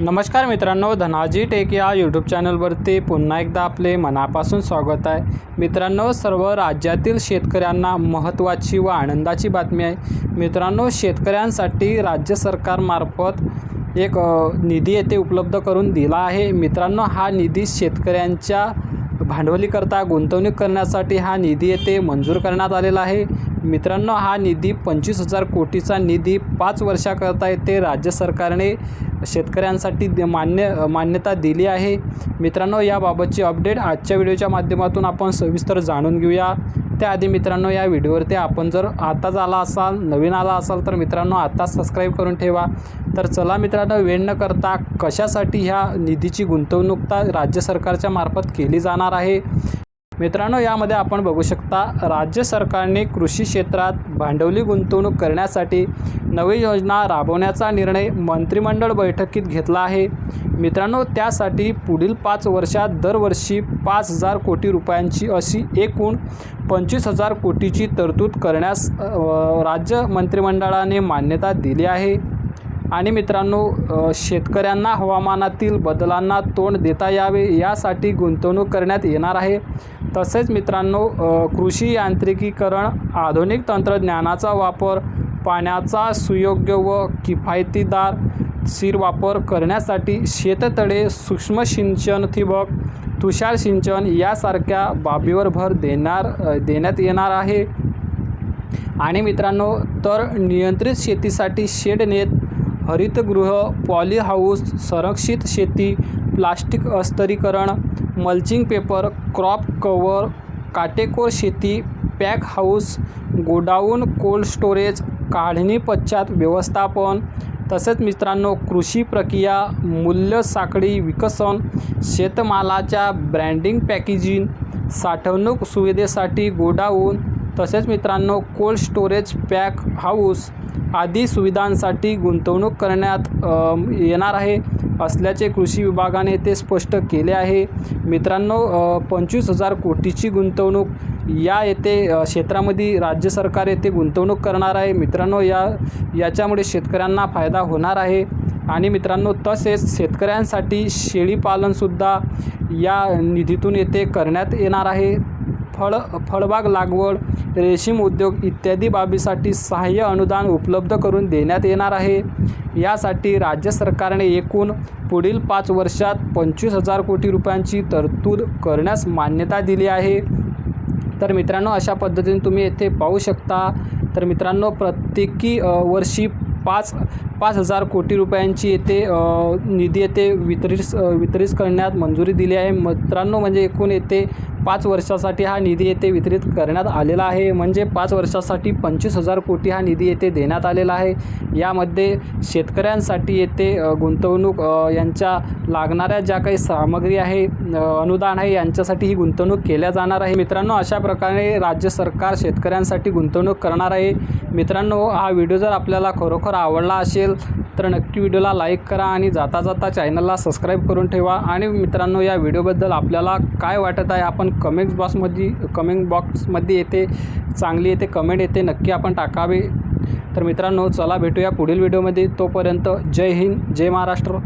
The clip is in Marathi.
नमस्कार मित्रांनो धनाजी टेक या यूट्यूब चॅनलवरती पुन्हा एकदा आपले मनापासून स्वागत आहे. मित्रांनो सर्व राज्यातील शेतकऱ्यांना महत्त्वाची व आनंदाची बातमी आहे. मित्रांनो शेतकऱ्यांसाठी राज्य सरकारमार्फत एक निधी येथे उपलब्ध करून दिला आहे. मित्रांनो हा निधी शेतकऱ्यांच्या भांडवलीकरता गुंतवणूक करण्यासाठी हा निधी येथे मंजूर करण्यात आलेला आहे. मित्रांनो हा निधी पंचवीस हजार कोटीचा निधी पाच वर्षाकरता येथे राज्य सरकारने शेतकऱ्यांसाठी मान्य मान्यता दिली आहे. मित्रांनो याबाबतची अपडेट आजच्या व्हिडिओच्या माध्यमातून आपण सविस्तर जाणून घेऊया. त्याआधी मित्रांनो या व्हिडिओवरती आपण जर आताच आला असाल नवीन आला असाल तर मित्रांनो आत्ताच सबस्क्राईब करून ठेवा. तर चला मित्रांनो वेळ न करता कशासाठी ह्या निधीची गुंतवणूकता राज्य सरकारच्या मार्फत केली जाणार आहे? मित्रांनो यामध्ये आपण बघू शकता राज्य सरकारने कृषी क्षेत्रात भांडवली गुंतवणूक करण्यासाठी नवी योजना राबवण्याचा निर्णय मंत्रिमंडळ बैठकीत घेतला आहे. मित्रांनो त्यासाठी पुढील पाच वर्षात दरवर्षी पाच हजार कोटी रुपयांची अशी एकूण पंचवीस हजार कोटीची तरतूद करण्यास राज्य मंत्रिमंडळाने मान्यता दिली आहे. आणि मित्रांनो शेतकऱ्यांना हवामानातील बदलांना तोंड देता यावे यासाठी गुंतवणूक करण्यात येणार आहे. तसेच मित्रांनो कृषी यांत्रिकीकरण आधुनिक तंत्रज्ञानाचा वापर पाण्याचा सुयोग्य व किफायतीदार स्थिर वापर करण्यासाठी शेततळे सूक्ष्म सिंचन ठिबक तुषार सिंचन यासारख्या बाबीवर भर देणार देण्यात येणार आहे. आणि मित्रांनो तर नियंत्रित शेतीसाठी शेडनेत हरितगृह पॉली हाऊस संरक्षित शेती प्लास्टिक अस्तरीकरण मल्चिंग पेपर क्रॉप कवर काटेकोर शेती pack house godown cold storage काढणी पश्चात व्यवस्थापन. तसेच मित्रांनो कृषी प्रक्रिया मूल्य साखळी विकसन शेतमालाच्या ब्रँडिंग पॅकेजिंग साठवणूक सुविधेसाठी गोडाऊन तसेच मित्रांनो कोल्ड स्टोरेज पॅक हाऊस आदी सुविधांसाठी गुंतवणूक करण्यात येणार आहे. असल्याचे कृषी विभागाने ते स्पष्ट केले आहे. मित्रांनो पंचवीस हजार कोटीची गुंतवणूक या येथे क्षेत्रामध्ये राज्य सरकार येथे गुंतवणूक करणार आहे. मित्रांनो या याच्यामुळे शेतकऱ्यांना फायदा होणार आहे. आणि मित्रांनो तसेच शेतकऱ्यांसाठी शेळीपालनसुद्धा या निधीतून येथे करण्यात येणार आहे. फळ फळबाग लागवड रेशीम उद्योग इत्यादी बाबीसाठी सहाय्य अनुदान उपलब्ध करून देण्यात येणार आहे. यासाठी राज्य सरकारने एकूण पुढील पाच वर्षात पंचवीस हजार कोटी रुपयांची तरतूद करण्यास मान्यता दिली आहे. तर मित्रांनो अशा पद्धतीने तुम्ही येथे पाहू शकता. तर मित्रांनो प्रत्येकी वर्षी पाच पाच हजार कोटी रुपयांची येथे निधी येथे वितरित वितरित करण्यात मंजुरी दिली आहे. मित्रांनो म्हणजे एकूण येथे पाच वर्षासाठी हा निधी येथे वितरित करण्यात आलेला आहे. म्हणजे पाच वर्षासाठी पंचवीस हजार कोटी हा निधी येथे देण्यात आलेला आहे. यामध्ये शेतकऱ्यांसाठी येथे गुंतवणूक यांच्या लागणाऱ्या ज्या काही सामग्री आहे अनुदान आहे यांच्यासाठी ही गुंतवणूक केल्या जाणार आहे. मित्रांनो अशा प्रकारे राज्य सरकार शेतकऱ्यांसाठी गुंतवणूक करणार आहे. मित्रांनो हा व्हिडिओ जर आपल्याला खरोखर आवडला असेल तर नक्की व्हिडिओला लाईक करा आणि जाता जाता चॅनलला सबस्क्राईब करून ठेवा. आणि मित्रांनो या व्हिडिओबद्दल आपल्याला काय वाटत आहे आपण कमेंट बॉक्समध्ये कमेंट बॉक्समध्ये येते चांगली येते कमेंट येते नक्की आपण टाकावे. तर मित्रांनो चला भेटूया पुढील व्हिडिओमध्ये. तोपर्यंत जय हिंद जय महाराष्ट्र.